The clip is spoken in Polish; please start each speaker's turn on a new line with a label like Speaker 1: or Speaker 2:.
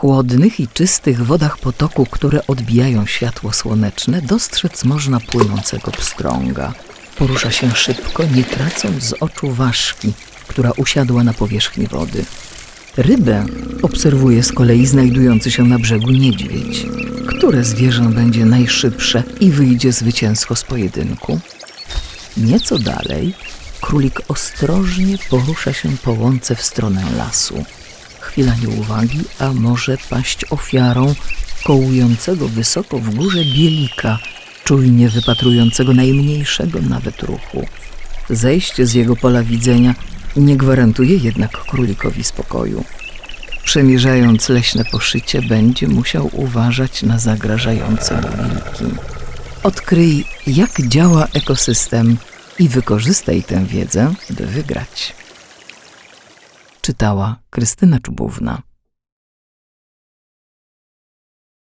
Speaker 1: chłodnych i czystych wodach potoku, które odbijają światło słoneczne, dostrzec można płynącego pstrąga. Porusza się szybko, nie tracąc z oczu ważki, która usiadła na powierzchni wody. Rybę obserwuje z kolei znajdujący się na brzegu niedźwiedź. Które zwierzę będzie najszybsze i wyjdzie zwycięsko z pojedynku? Nieco dalej królik ostrożnie porusza się po łące w stronę lasu. Chwila nieuwagi, a może paść ofiarą kołującego wysoko w górze bielika, czujnie wypatrującego najmniejszego nawet ruchu. Zejście z jego pola widzenia nie gwarantuje jednak królikowi spokoju. Przemierzając leśne poszycie, będzie musiał uważać na zagrażające mu wilki. Odkryj, jak działa ekosystem i wykorzystaj tę wiedzę, by wygrać. Czytała Krystyna Czubówna.